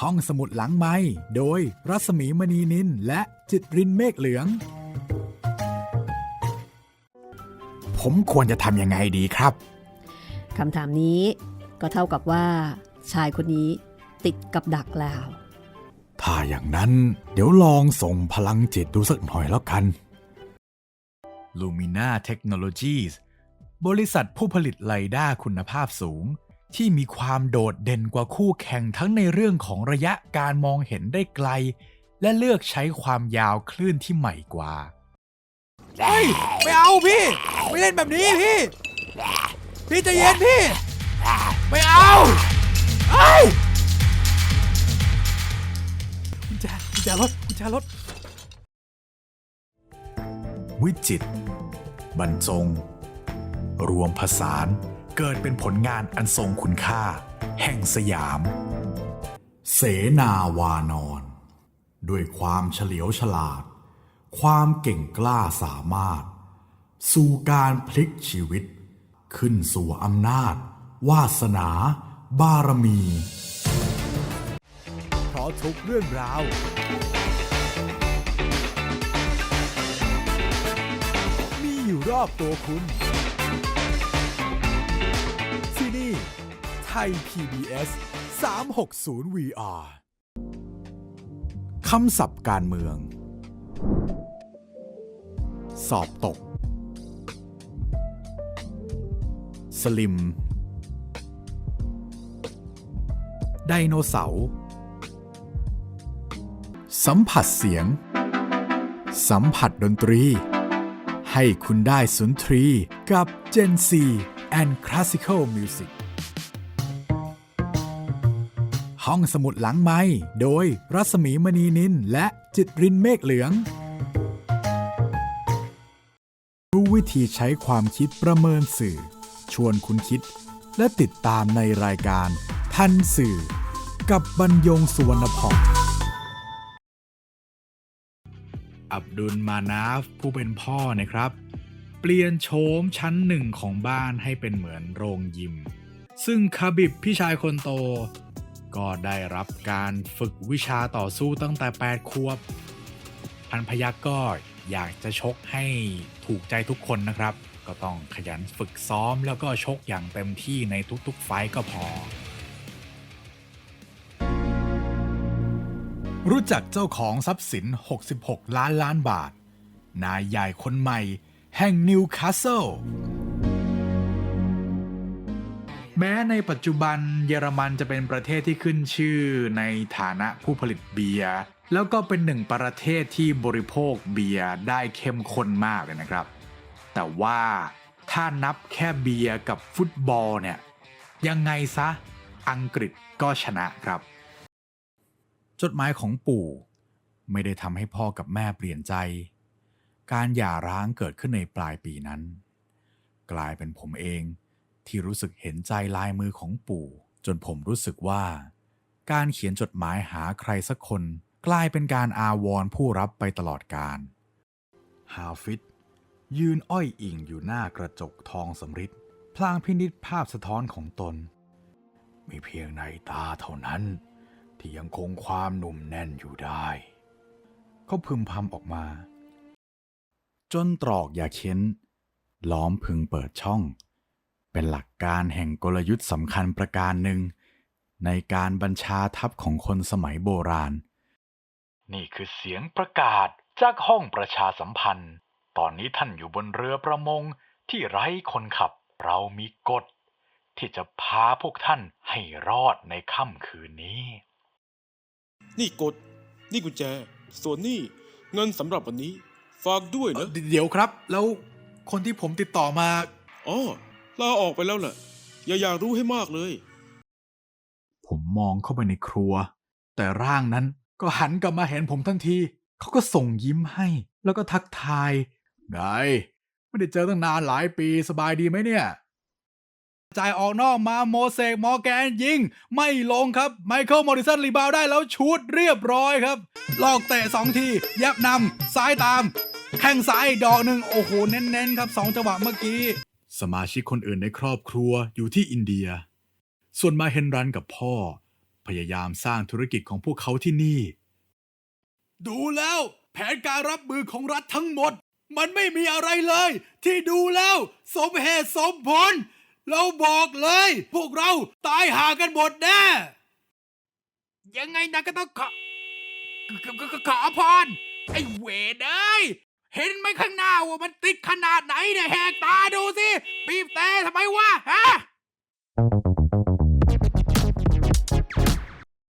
ห้องสมุดหลังไม้โดยรัศมีมณีนินและจิตรินเมฆเหลือง ผมควรจะทำยังไงดีครับคำถามนี้ก็เท่ากับว่า ชายคนนี้ติดกับดักแล้ว ถ้าอย่างนั้นเดี๋ยวลองส่งพลังจิตดูสักหน่อยแล้วกัน Lumina Technologies บริษัทผู้ผลิตไลด้าคุณภาพสูง ที่มีความโดดเด่นกว่าคู่แข่งทั้งในเรื่องของระยะการมองเห็นได้ไกล และเลือกใช้ความยาวคลื่นที่ใหม่กว่าเฮ้ยไม่เอาพี่ ไม่เล่นแบบนี้พี่ พี่ใจะเย็นพี่ ไม่เอาเอ้ยกุญแจกุญแจรถกุญแจรถวิจิตรบรรจง รวมผสานเกิดเป็นผลงานอันทรงคุณค่า แห่งสยาม เสนาวานอนด้วยความเฉลียวฉลาด ความเก่งกล้าสามารถ สู่การพลิกชีวิต ขึ้นสู่อำนาจ วาสนา บารมี เพราะทุกเรื่องราว มีอยู่รอบตัวคุณ ทย PBS 360 VR คำศัพท์การเมือง สอบตก สลิม ไดโนเสาร์ สัมผัสเสียง สัมผัสดนตรี ให้คุณได้สุนทรีกับ Gen C and Classical Music ห้องสมุดหลังไม้โดยรัศมีมณีนินและจิตรินเมฆเหลือง รู้วิธีใช้ความคิดประเมินสื่อ ชวนคุณคิด และติดตามในรายการ ทันสื่อ กับบรรยงสุวรรณพรอับดุลมานาฟผู้เป็นพ่อนะครับ เปลี่ยนโฉมชั้นหนึ่งของบ้านให้เป็นเหมือนโรงยิม ซึ่งคาบิบพี่ชายคนโต ก็ได้รับการฝึกวิชาต่อสู้ตั้งแต่ 8 ควบ พันพยักก็อยากจะชกให้ถูกใจทุกคนนะครับ ก็ต้องขยันฝึกซ้อมแล้วก็ชกอย่างเต็มที่ในทุกๆไฟต์ก็พอ รู้จักเจ้าของทรัพย์สิน 66 ล้านล้านบาท นายใหญ่คนใหม่ แห่งนิวคาสเซิล แม้ในปัจจุบันเยอรมันจะเป็นประเทศที่ขึ้นชื่อในฐานะผู้ผลิตเบียร์แล้วก็เป็นหนึ่งประเทศที่บริโภคเบียร์ได้เข้มข้นมากเลยนะครับ แต่ว่าถ้านับแค่เบียร์กับฟุตบอลเนี่ยยังไงซะอังกฤษก็ชนะครับ จดหมายของปู่ไม่ได้ทำให้พ่อกับแม่เปลี่ยนใจ การหย่าร้างเกิดขึ้นในปลายปีนั้น กลายเป็นผมเอง ที่รู้สึกเห็นใจลายมือของปู่ จนผมรู้สึกว่า การเขียนจดหมายหาใครสักคนกลายเป็นการอาวร์ผู้รับไปตลอดการฮาฟิตยืนอ้อยอิงอยู่หน้ากระจกทองสำริดพลางพินิษภาพสะท้อนของตน มีเพียงในตาเท่านั้น ที่ยังคงความหนุ่มแน่นอยู่ได้เขาพึมพำออกมา จนตรอกอย่าเค้น ล้อมพึงเปิดช่อง เป็นหลักการแห่งกลยุทธ์สำคัญประการหนึ่ง ในการบัญชาทัพของคนสมัยโบราณ นี่คือเสียงประกาศจากห้องประชาสัมพันธ์ ตอนนี้ท่านอยู่บนเรือประมงที่ไร้คนขับ เรามีกฎที่จะพาพวกท่านให้รอดในค่ำคืนนี้ นี่กด นี่กุญแจ ส่วนนี่เงินสำหรับวันนี้ ฝากด้วยนะ เดี๋ยวครับ แล้วคนที่ผมติดต่อมา อ๋อ ลาออกไปแล้วแหละอย่าอยากรู้ให้มากเลย ผมมองเข้าไปในครัว แต่ร่างนั้นก็หันกลับมาเห็นผมทันที เขาก็ส่งยิ้มให้ แล้วก็ทักทาย ไง ไม่ได้เจอตั้งนานหลายปีสบายดีไหมเนี่ยจ่ายออกนอกมาโมเสกมอร์แกนยิง ไม่ลงครับ ไมเคิลมอริสันรีบาวได้แล้วชูดเรียบร้อยครับ ลอกเตะสองที ยับนำซ้ายตามแข้งซ้ายดอกหนึ่งโอ้โห เน้นๆ ครับสองจังหวะเมื่อกี้ สมาชิกคนอื่นในครอบครัวอยู่ที่อินเดีย ส่วนมาเฮนรันกับพ่อ พยายามสร้างธุรกิจของพวกเขาที่นี่ ดูแล้ว แผนการรับมือของรัฐทั้งหมด มันไม่มีอะไรเลย ที่ดูแล้ว สมเหตุสมผล เราบอกเลย พวกเราตายห่ากันหมดแน่ยังไงนะก็ต้องขอขอขอขอพรไอ้เวรเอ้ย เห็นไหมข้างหน้าว่ามันติดขนาดไหนเนี่ยแหกตาดูสิบีบแต่ทำไมวะฮะ